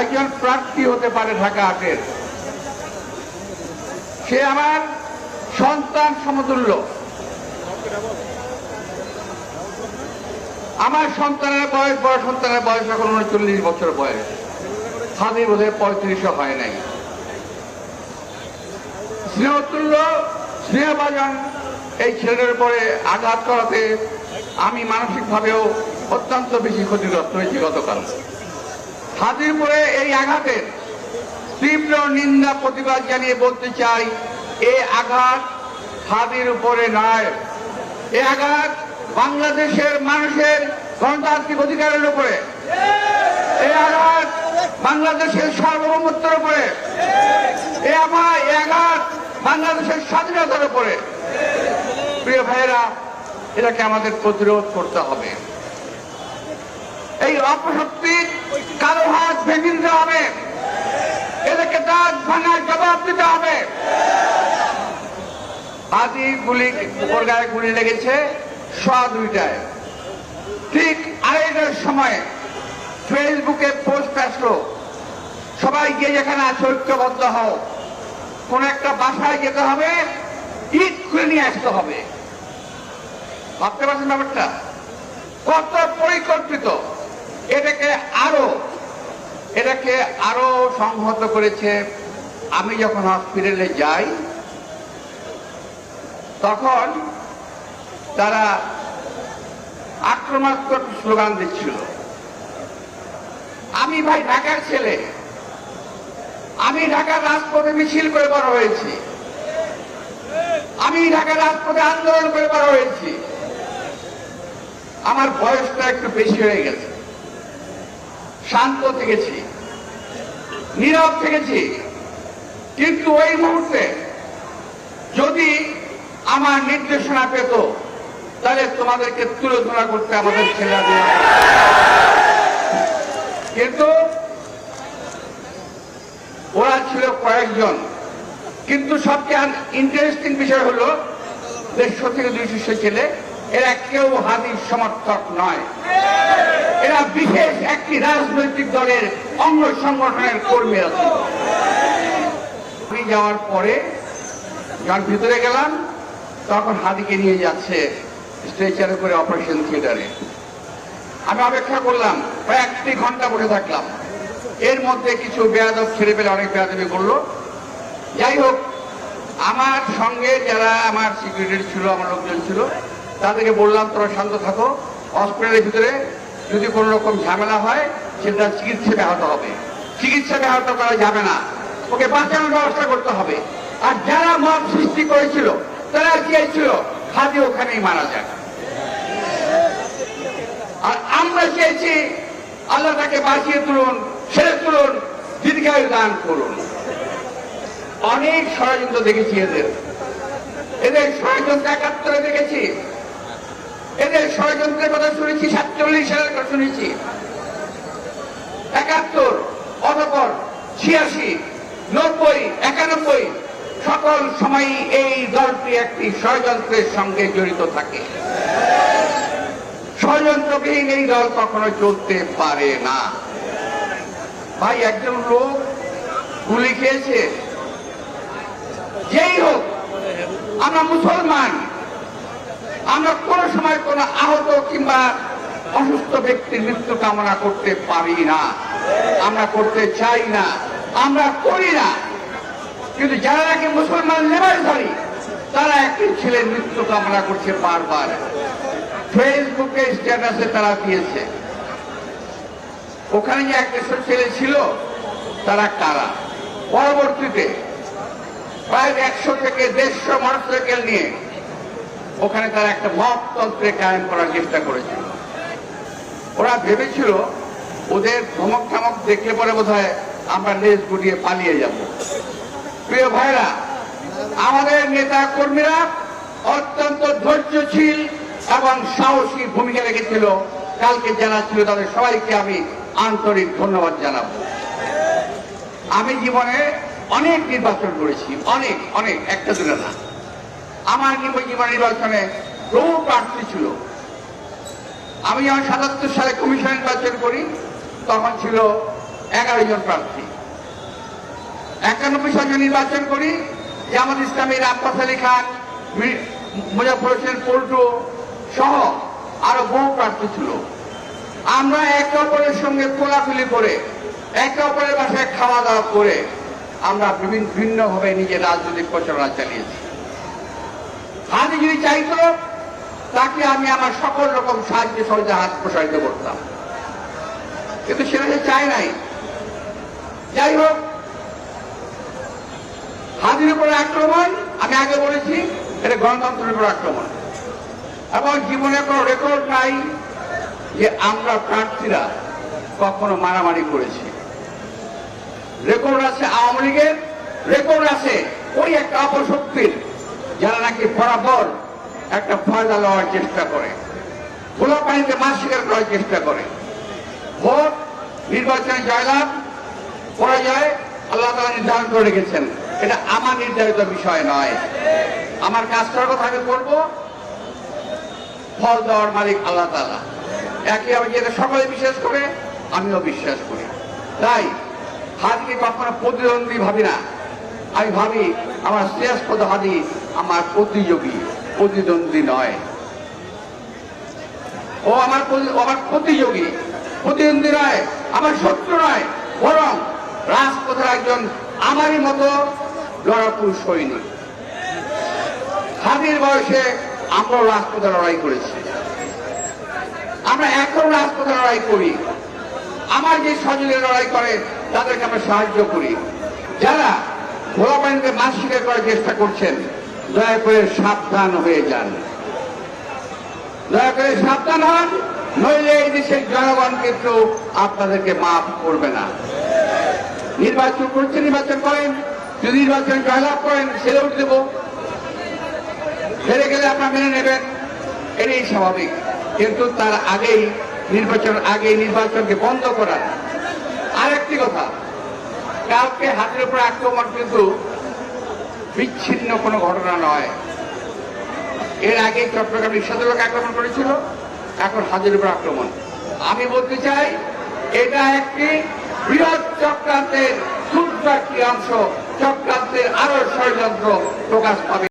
একজন প্রার্থী হতে পারে ঢাকা আটের সে আমার সন্তান সমতুল্য। আমার সন্তানের বয়স, বড় সন্তানের বয়স এখন উনচল্লিশ বছর বয়স। হাদি বোধ হয় পঁয়ত্রিশও হয় নাই। স্নেহতুল্য, স্নেহভাজন এই ছেলের উপরে আঘাত করাতে আমি মানসিকভাবেও অত্যন্ত বেশি ক্ষতিগ্রস্ত হয়েছি গতকাল। হাতির উপরে এই আঘাতের তীব্র নিন্দা, প্রতিবাদ জানিয়ে বলতে চাই, এ আঘাত হাদির উপরে নয়। এ আঘাত বাংলাদেশের মানুষের গণতান্ত্রিক অধিকারের উপরে। এ আঘাত বাংলাদেশের সার্বভৌমত্বের উপরে। এ আমার এ আঘাত বাংলাদেশের স্বাধীনতার উপরে। প্রিয় ভাইয়েরা, এটাকে আমাদের প্রতিরোধ করতে হবে। এই অপশক্তির কালো হাত ভেঙে দিতে হবে। এদেরকে দাঁত ভাঙার জবাব দিতে হবে। আদি গুলি উপর গায়ে গুলি লেগেছে, সোয়া দুইটায়। ঠিক আড়াইটার সময় ফেসবুকে পোস্ট আসলো, সবাই গিয়ে যেখানে আছে, ঐক্যবদ্ধ হও। কোন একটা বাসায় যেতে হবে, ইট খুলে নিয়ে আসতে হবে। ভাবতে পারছেন ব্যাপারটা? কত পরিকল্পিত? এটাকে আরও এটাকে আরও সংহত করেছে। আমি যখন হসপিটালে যাই, তখন তারা আক্রমণাত্মক স্লোগান দিচ্ছিল। আমি ভাই ঢাকার ছেলে। আমি ঢাকার রাজপথে মিছিল করে বড় হয়েছি। আমি ঢাকার রাজপথে আন্দোলন করে বড় হয়েছি। আমার বয়সটা একটু বেশি হয়ে গেছে। শান্ত থেকেছি, নীরব থেকেছি। কিন্তু ওই মুহূর্তে যদি আমার নির্দেশনা পেত, তাহলে তোমাদেরকে তুলে ধরা করতে আমাদের ছেলেরা কিন্তু ওরা ছিল কয়েকজন। কিন্তু সবচেয়ে ইন্টারেস্টিং বিষয় হলো দেড়শো থেকে দুইশো ছেলে, এরা কেউ হাদির সমর্থক নয়। এরা বিশেষ একটি রাজনৈতিক দলের অঙ্গ সংগঠনের কর্মী আছে। আমি যাওয়ার পরে যখন ভিতরে গেলাম, তখন হাদিকে নিয়ে যাচ্ছে স্ট্রেচারে করে অপারেশন থিয়েটারে আমি অপেক্ষা করলাম প্রায় একটি ঘণ্টা বসে থাকলাম। এর মধ্যে কিছু বেয়াদব ছেড়ে পেলে অনেক বেয়াদবি করল। যাই হোক, আমার সঙ্গে যারা আমার সিকিউরিটি ছিল, আমার লোকজন ছিল, তাদেরকে বললাম, তোরা শান্ত থাকো হসপিটালের ভিতরে যদি কোনো রকম ঝামেলা হয়, সেটা চিকিৎসা ব্যাহত হবে। চিকিৎসা ব্যাহত করা যাবে না। ওকে বাঁচানোর ব্যবস্থা করতে হবে। আর যারা মত সৃষ্টি করেছিল, তারা চেয়েছিল হাতে ওখানেই মারা যাক। আর আমরা চেয়েছি আল্লাহ তাকে বাঁচিয়ে তুলুন ছেড়ে তুলুন, দীর্ঘায়ু দান করুন। অনেক ষড়যন্ত্র দেখেছি এদের। এদের ষড়যন্ত্র একাত্তরে দেখেছি। এদের ষড়যন্ত্রের কথা শুনেছি, সাতচল্লিশ সালের কথা শুনেছি। একাত্তর, অতপর ছিয়াশি, নব্বই, একানব্বই, সকল সময়ই এই দলটি একটি ষড়যন্ত্রের সঙ্গে জড়িত থাকে। ষড়যন্ত্রবিহীন এই দল কখনো চলতে পারে না। ভাই, একজন লোক গুলি খেয়েছে। যেই হোক, আমরা মুসলমান। আমরা কোন সময় কোন আহত কিংবা অসুস্থ ব্যক্তির মৃত্যু কামনা করতে পারি না। আমরা করতে চাই না, আমরা করি না। কিন্তু যারা নাকি মুসলমান লেবাসধারী তারা একটি ছেলের মৃত্যু কামনা করছে বারবার। ফেসবুকে স্ট্যাটাসে তারা দিয়েছে। ওখানে যে একটা ছেলে ছিল, তারা কারা? পরবর্তীতে প্রায় একশো থেকে দেড়শো মোটরসাইকেল নিয়ে ওখানে তারা একটা মততন্ত্রে কায়েম করার চেষ্টা করেছিল। ওরা ভেবেছিল, ওদের ধমক ঠামক দেখলে পরে বোধ আমরা লেজ গুটিয়ে পালিয়ে যাব। প্রিয় ভাইরা, আমাদের নেতা কর্মীরা অত্যন্ত ধৈর্যশীল এবং সাহসী ভূমিকা রেখেছিল। কালকে যারা ছিল তাদের সবাইকে আমি আন্তরিক ধন্যবাদ জানাব। আমি জীবনে অনেক নির্বাচন করেছি, অনেক অনেক, একটা দুটো না আমার জীবন জীবন নির্বাচনে বহু প্রার্থী ছিল। আমি যখন সাতাত্তর সালে কমিশন নির্বাচন করি, তখন ছিল এগারো জন প্রার্থী। একানব্বই সালে নির্বাচন করি, জামাত ইসলামীর আব্বাস আলী খান মুজাফর হোসেন, পল্টু সহ আরও বহু প্রার্থী ছিল। আমরা একে অপরের সঙ্গে কোলাকুলি করে, একে অপরের বাসায় খাওয়া দাওয়া করে আমরা বিভিন্ন, ভিন্নভাবে নিজের রাজনৈতিক প্রচারণা চালিয়েছি। হাজি যদি চাইতো, তাকে আমি আমার সকল রকম সাহায্য সহজে হাত প্রসারিত করতাম। কিন্তু সেটা সে চায় নাই। যাই হোক হাজির উপরে আক্রমণ, আমি আগে বলেছি, এটা গণতন্ত্রের উপর আক্রমণ। এবং জীবনে কোনো রেকর্ড নাই যে আমরা প্রার্থীরা কখনো মারামারি করেছি। রেকর্ড আছে আওয়ামী লীগের রেকর্ড আছে ওই একটা অপশক্তির। যারা নাকি বরাবর একটা ফয়দা লওয়ার চেষ্টা করে খোলা পানিতে মাছ শিকার করার চেষ্টা করে। ভোট, নির্বাচনে জয়লাভ পরাজয় আল্লাহ তালা নির্ধারণ করে রেখেছেন। এটা আমার নির্ধারিত বিষয় নয়। আমার কাজ করার কথা আমি করব ফল দেওয়ার মালিক আল্লাহ তালা একইভাবে যেটা সকলে বিশ্বাস করে, আমিও বিশ্বাস করি। তাই, হাদিকে কখনো প্রতিদ্বন্দ্বী ভাবি না। আমি ভাবি, আমার শ্রেষ্ঠপদ হাদি আমার প্রতিযোগী, প্রতিদ্বন্দ্বী নয়। ও আমার আমার প্রতিযোগী, প্রতিদ্বন্দ্বী নয়, আমার শত্রু নয়, বরং রাজপথের একজন আমারই মতো লড়াকু সৈনিক। হাদির বয়সে আমরাও রাজপথে লড়াই করেছি। আমরা এখন রাজপথে লড়াই করি। আমার যে সজলে লড়াই করে, তাদেরকে আমরা সাহায্য করি। যারা ঘোলা পানিতে মাছ শিকার করার চেষ্টা করছেন দয়া করে সাবধান হয়ে যান। দয়া করে সাবধান হন, নইলে এই দেশের জনগণ কিন্তু আপনাদেরকে মাফ করবে না। নির্বাচন করছে, নির্বাচন করেন। যদি নির্বাচন জয়লাভ করেন ছেড়ে উঠে দেবো। হেরে গেলে আপনারা মেনে নেবেন। এটাই স্বাভাবিক। কিন্তু তার আগেই নির্বাচন আগে নির্বাচনকে বন্ধ করা। আরেকটি কথা কাউকে হাতের উপর আক্রমণ কিন্তু বিচ্ছিন্ন কোনো ঘটনা নয়। এর আগে চট্টগ্রাম রিক্সাদুলকে আক্রমণ করেছিল, এখন হাজির উপর আক্রমণ। আমি বলতে চাই, এটা একটি বৃহৎ চক্রান্তের ক্ষুদ্র একটি অংশ, চক্রান্তের আরও ষড়যন্ত্র প্রকাশ পাবে।